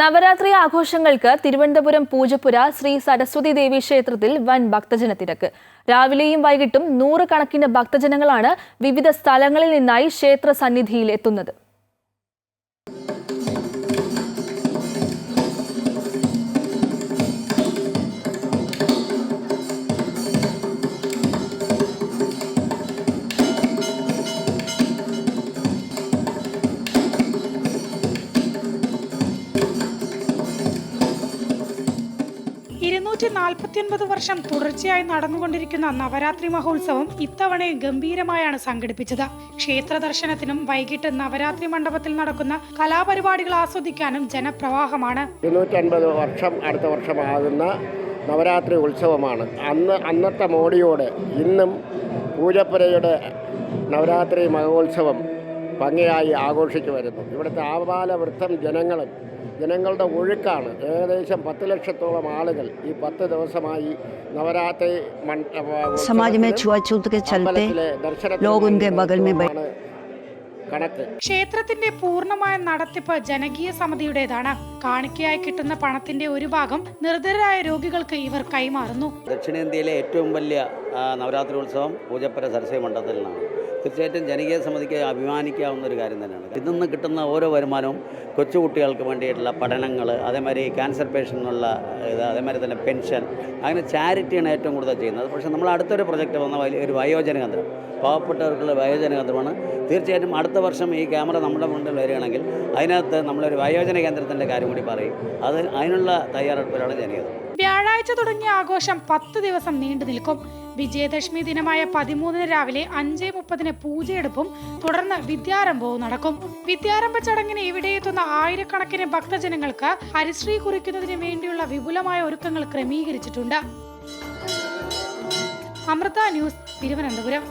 നവരാത്രി ആഘോഷങ്ങൾക്ക് തിരുവനന്തപുരം പൂജപ്പുര ശ്രീ സരസ്വതി ദേവി ക്ഷേത്രത്തിൽ വൻ ഭക്തജന തിരക്ക്. രാവിലെയും വൈകിട്ടും നൂറുകണക്കിന് ഭക്തജനങ്ങളാണ് വിവിധ സ്ഥലങ്ങളിൽ നിന്നായി ക്ഷേത്ര സന്നിധിയിൽ എത്തുന്നത്. ഇരുന്നൂറ്റി നാൽപ്പത്തിയൊൻപത് വർഷം തുടർച്ചയായി നടന്നുകൊണ്ടിരിക്കുന്ന നവരാത്രി മഹോത്സവം ഇത്തവണ ഗംഭീരമായാണ് സംഘടിപ്പിച്ചത്. ക്ഷേത്ര ദർശനത്തിനും വൈകിട്ട് നവരാത്രി മണ്ഡപത്തിൽ നടക്കുന്ന കലാപരിപാടികൾ ആസ്വദിക്കാനും ജനപ്രവാഹമാണ്. ഇരുന്നൂറ്റി അൻപത് വർഷം അടുത്ത വർഷമാകുന്ന നവരാത്രി ഉത്സവമാണ്. അന്ന് അന്നത്തെ മോഡിയോടെ ഇന്നും പൂജപ്പുരയുടെ നവരാത്രി മഹോത്സവം ഭംഗിയായി ആഘോഷിച്ചു വരുന്നു. ഇവിടുത്തെ ആപാല വൃത്തം ജനങ്ങളും ജനങ്ങളുടെ ഒഴുക്കാണ്. ഏകദേശം പത്ത് ലക്ഷത്തോളം ആളുകൾ ഈ പത്ത് ദിവസമായി നവരാത്രി സമാജ് മേ ക്ഷേത്രത്തിന്റെ പൂർണമായ നടത്തിപ്പ് ജനകീയ സമിതിയുടേതാണ്. കാണിക്കയായി കിട്ടുന്ന പണത്തിന്റെ ഒരു ഭാഗം നിർധരരായ രോഗികൾക്ക് ഇവർ കൈമാറുന്നു. ദക്ഷിണേന്ത്യയിലെ ഏറ്റവും വലിയ നവരാത്രി ഉത്സവം പൂജപ്പുര സരസ്വതി മണ്ഡലത്തിലാണ് തീർച്ചയായിട്ടും ജനകീയ സമിതിക്ക് അഭിമാനിക്കാവുന്ന ഒരു കാര്യം തന്നെയാണ്. ഇതിൽ നിന്ന് കിട്ടുന്ന ഓരോ വരുമാനവും കൊച്ചുകുട്ടികൾക്ക് വേണ്ടിയിട്ടുള്ള പഠനങ്ങൾ അതേമാതിരി ക്യാൻസർ പേഷ്യന്റിനുള്ള ഇത് അതേമാതിരി തന്നെ പെൻഷൻ അങ്ങനെ ചാരിറ്റിയാണ് ഏറ്റവും കൂടുതൽ ചെയ്യുന്നത്. പക്ഷേ നമ്മൾ അടുത്തൊരു പ്രൊജക്റ്റ് വന്ന ഒരു വയോജന കേന്ദ്രം പാവപ്പെട്ടവർക്കുള്ള വയോജന കേന്ദ്രമാണ് തീർച്ചയായിട്ടും അടുത്ത വർഷം ഈ ക്യാമറ നമ്മുടെ മുന്നിൽ വരികയാണെങ്കിൽ അതിനകത്ത് നമ്മളൊരു വയോജന കേന്ദ്രത്തിന്റെ കാര്യം കൂടി പറയും. അത് അതിനുള്ള തയ്യാറെടുപ്പിലാണ് ജനകീയത വ്യാഴാഴ്ച തുടങ്ങിയ ആഘോഷം പത്ത് ദിവസം നീണ്ടു നിൽക്കും. വിജയദശമി ദിനമായ പതിമൂന്നിന് രാവിലെ അഞ്ച് മുപ്പതിന് പൂജയെടുപ്പും തുടർന്ന് വിദ്യാരംഭവും നടക്കും. വിദ്യാരംഭ ചടങ്ങിന് ഇവിടെ എത്തുന്ന ആയിരക്കണക്കിന് ഭക്തജനങ്ങൾക്ക് ഹരിശ്രീ കുറിക്കുന്നതിന് വേണ്ടിയുള്ള വിപുലമായ ഒരുക്കങ്ങൾ ക്രമീകരിച്ചിട്ടുണ്ട്. അമൃത ന്യൂസ് തിരുവനന്തപുരം.